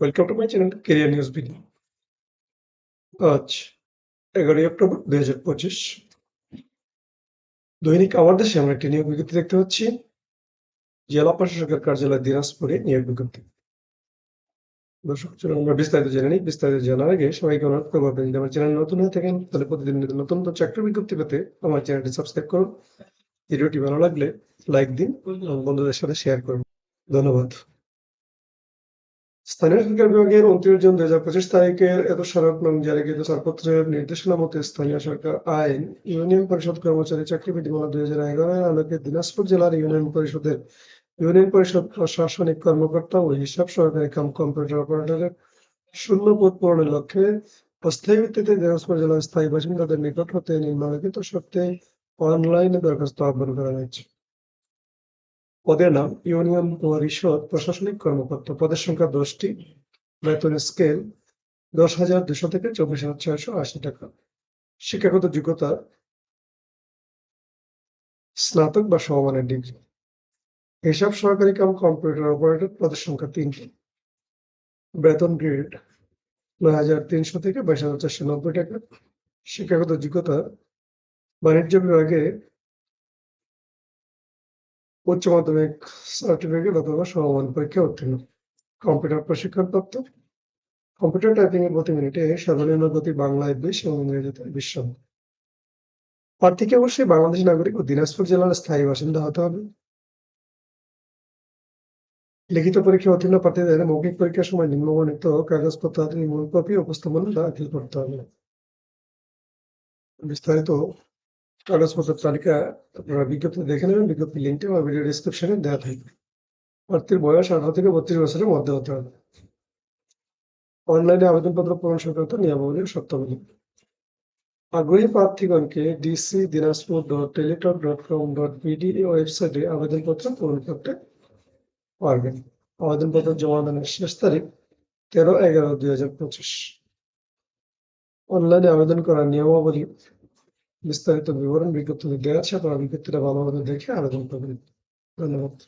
Welcome to my channel career news video আজ এগারোই October দুই হাজার পঁচিশ। দৈনিক আমার দেশে আমরা একটি নিয়োগ বিজ্ঞপ্তি দেখতে পাচ্ছি, জেলা প্রশাসকের কার্যালয় দিনাজপুরে নিয়োগ বিজ্ঞপ্তি। দর্শক আমরা বিস্তারিত জেনে নিই। বিস্তারিত জানার আগে সবাইকে অনুরোধ করব, আপনি যদি আমার চ্যানেল নতুন হয়ে থাকেন, তাহলে প্রতিদিন নতুন নতুন চাকরি বিজ্ঞপ্তি পেতে আমার চ্যানেলটি সাবস্ক্রাইব করুন। ভিডিওটি ভালো লাগলে লাইক দিন বন্ধুদের সাথে শেয়ার করুন। ধন্যবাদ। স্থানীয় সরকার বিভাগের উনত্রিশ জুন দুই হাজার পঁচিশ তারিখের এত সড়ক নং ছাড়পত্রের নির্দেশনা মতে স্থানীয় সরকার আইন, ইউনিয়ন পরিষদ কর্মচারী চাকরি বিধিমালা দুই হাজার এগারো আলোকে দিনাজপুর জেলার ইউনিয়ন পরিষদের ইউনিয়ন পরিষদ প্রশাসনিক কর্মকর্তা ও হিসাব সহকারী কাম কম্পিউটার অপারেটরের শূন্য পদ পূরণের লক্ষ্যে অস্থায়ী ভিত্তিতে দিনাজপুর জেলার স্থায়ী বাসিন্দাদের নিকট হতে নিম্নলিখিত সত্ত্বে অনলাইনে দরখাস্ত আহ্বান করা হয়েছে। পদের নাম ইউনিয়ন পরিষদ প্রশাসনিক কর্মকর্তা পদের সংখ্যা দশটি। বেতন স্কেল দশ হাজার দুশো থেকে চব্বিশ হাজার ছয়শো আশি টাকা। শিক্ষাগত যোগ্যতা স্নাতক বা সমমানের ডিগ্রি। হিসাব সহকারী কাম কম্পিউটার অপারেটর পদের সংখ্যা তিনটি। বেতন গ্রেড নয় হাজার তিনশো থেকে বাইশ হাজার চারশো নব্বই টাকা। শিক্ষাগত যোগ্যতা বাণিজ্য বিভাগে উচ্চ মাধ্যমিক সার্টিফিকেট অথবা সমমান পরীক্ষা উত্তীর্ণ। কম্পিউটার প্রশিক্ষণ প্রাপ্ত। কম্পিউটার টাইপিং এর প্রতি মিনিটে সর্বনিম্ন গতি বাংলায় বিশ এবং ইংরেজিতে বিশ প্রার্থীকে অবশ্যই বাংলাদেশ নাগরিক ও দিনাজপুর জেলার স্থায়ী বাসিন্দা হতে হবে। লিখিত পরীক্ষা উত্তীর্ণ প্রার্থীদের মৌখিক পরীক্ষার সময় নিম্নবর্ণিত কাগজপত্র মূল কপি, উপস্থাপন দাখিল করতে হবে। বিস্তারিত কাগজপত্রের তালিকা আপনারা বিজ্ঞপ্তি দেখে নেবেন, বিজ্ঞপ্তি লিঙ্কটি আমার ভিডিও ডিসক্রিপশনে দেওয়া থাকবে। প্রার্থীর বয়স আঠারো থেকে বত্রিশ বছরের মধ্যে হতে হবে। অনলাইনে আবেদনপত্র পূরণ সংক্রান্ত নিয়মাবলী ও শর্তাবলী আগ্রহী প্রার্থীগণকে DC Dinajpur dot Teletalk dot com dot BD ওয়েবসাইটে আবেদনপত্র পূরণ করতে পারবেন। আবেদনপত্র জমা দানের শেষ তারিখ তেরো এগারো দুই হাজার পঁচিশ। অনলাইনে আবেদন করার নিয়মাবলী বিস্তারিত বিবরণ বিজ্ঞপ্তিতে দেওয়া আছে আপনারা বিজ্ঞপ্তিটা ভালোভাবে দেখে আবেদন করবেন। ধন্যবাদ।